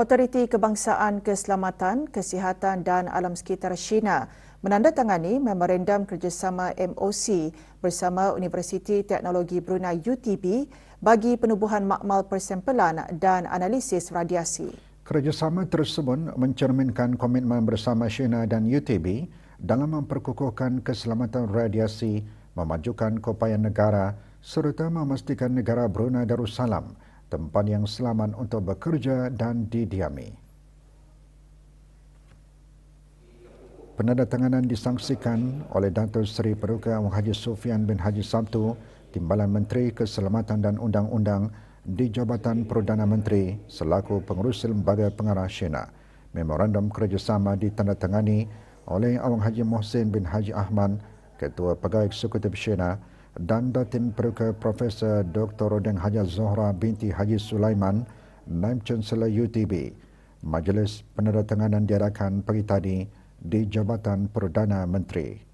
Otoriti Kebangsaan Keselamatan, Kesihatan dan Alam Sekitar China menandatangani memorandum kerjasama MOC bersama Universiti Teknologi Brunei UTB bagi penubuhan makmal persempelan dan analisis radiasi. Kerjasama tersebut mencerminkan komitmen bersama China dan UTB dalam memperkukuhkan keselamatan radiasi, memajukan keupayaan negara serta memastikan negara Brunei Darussalam tempat yang selamat untuk bekerja dan didiami. Penandatanganan disangsikan oleh Datuk Seri Peruka Haji Sufian bin Haji Sabtu, Timbalan Menteri Keselamatan dan Undang-Undang di Jabatan Perdana Menteri selaku pengurus lembaga pengarah Syena. Memorandum kerjasama ditandatangani oleh Awang Haji Mohsin bin Haji Ahmad, Ketua Pegawai Eksekutif Syena, dan Datin Peruka Profesor Dr. Rodeng Haji Zohra binti Haji Sulaiman, Naib Chancellor UTB. Majlis penandatanganan diadakan pagi tadi di Jabatan Perdana Menteri.